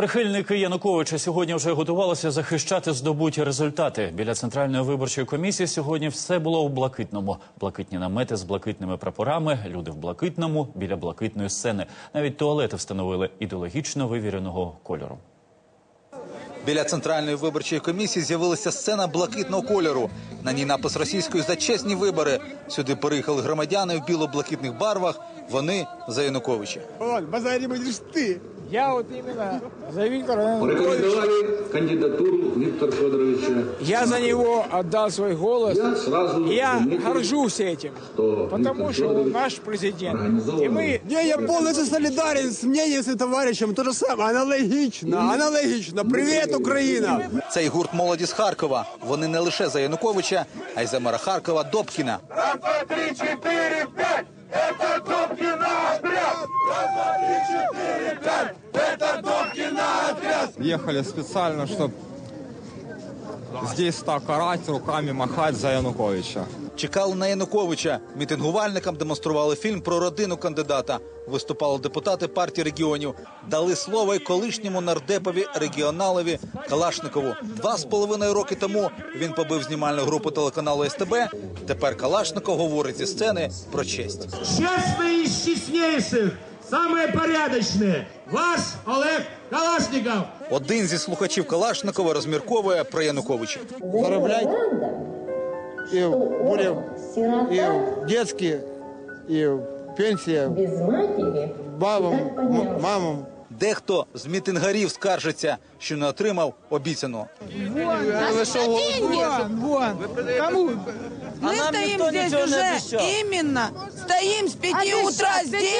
Прихильники Януковича сьогодні вже готувалися захищати здобуті результати. Біля центральної виборчої комісії сьогодні все було у блакитному. Блакитні намети з блакитними прапорами, люди в блакитному біля блакитної сцени. Навіть туалети встановили ідеологічно вивіреного кольору. Біля центральної виборчої комісії з'явилася сцена блакитного кольору. На ній напис російської за чесні вибори. Сюди переїхали громадяни в біло-блакитних барвах. Вони за Януковича. Вот, базаре будешь ты. Я вот именно за Виктора Януковича. Порекомендовали кандидатуру Виктора Федоровича. Я за него отдал свой голос. Я сразу Я заметил, горжусь этим. что Потому Виктор что он Федорович наш президент. организованный. И мы... Не, я полностью солидарен с мнением с товарищем. То же самое, аналогично, аналогично. Привет, Украина! Цей гурт молоді з Харкова. Вони не лише за Януковича, а й за мера Харкова Добкіна. Ехали специально, чтобы здесь так орать, руками махать за Януковича. Чекали на Януковича. Мітингувальникам демонстрували фільм про родину кандидата. Виступали депутати партії регіонів. Дали слово й колишньому нардепові регіоналові Калашникову. Два з половиною роки тому він побив знімальну групу телеканалу СТБ. Тепер Калашников говорить зі сцени про честь. честные из честнейших, самые порядочные. Ваш Олег Калашников. Один зі слухачів Калашникова розмірковує про Януковича. Зараблять и будем и детские, и пенсия без матери. бабам, мамам. Дехто з мітингарів скаржиться, що не отримав обіцяного. Вон, кому? Мы стоим здесь уже именно, стоим с 5 утра здесь,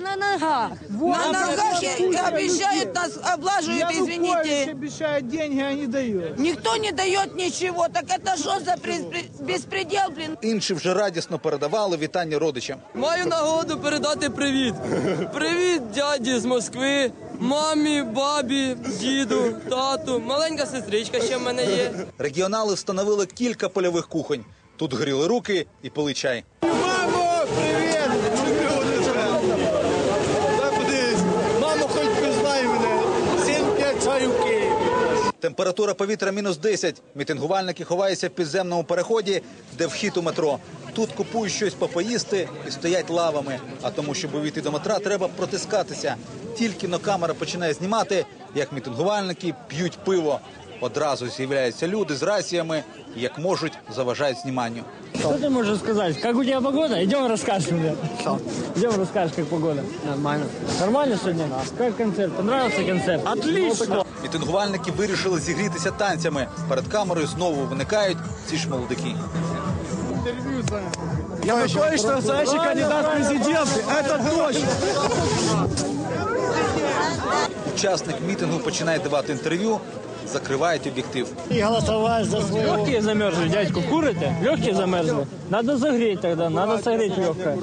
на ногах. на ногах и обещают нас, облаживают, извините. обещает деньги, а не дает. Никто не дает ничего, так это что за беспредел, блин? Інші вже радісно передавали вітання родичам. Маю нагоду передати привіт. Привіт дяді з Москви, мамі, бабі, діду, тату, маленька сестричка ще в мене є. Регіонали встановили кілька польових кухонь. Тут гріли руки і пили чай. Мамо, привет! Люблю тебе! Так кудись. Мамо, хоч пізнай мене. 7-5 чаю в Києві. Температура повітря мінус 10. Мітингувальники ховаються в підземному переході, де вхід у метро. Тут купують щось попоїсти і стоять лавами. А тому, щоб увійти до метра, треба протискатися. Тільки но камера починає знімати, як мітингувальники п'ють пиво. Одразу з'являються люди з раціями, як можуть, заважають зніманню. Що ти можеш сказати? Як у тебе погода? Йдемо розкажеш мені. Що? Йдемо розкажеш, як погода. Нормально. Нормально сьогодні? Як концерт? Понравився концерт? Отлично. Мітингувальники вирішили зігрітися танцями. Перед камерою знову виникають ці ж молодики. Янукович настоящий кандидат в президенты. Это точно. Учасник мітингу починає давати інтерв'ю, закривають об'єктив. Легкие замерзли, дядьку, курите? Легкие замерзли? Надо загреть тогда, надо согреть легкое.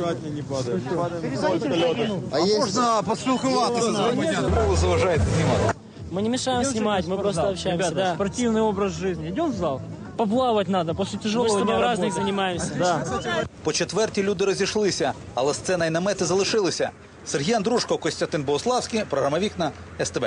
Можна поспілкуватися з громадянами. Ви заважаєте знімати. Мы не мешаем снимать, мы просто общаемся. Ребята, спортивный образ жизни. Идем в зал? Поплавать надо, после тяжелого дня разных занимаемся. Да. По четвертій люди розійшлися, але сцена і намети залишилися. Сергій Андрушко, Костянтин Богославський, програма Вікна СТБ.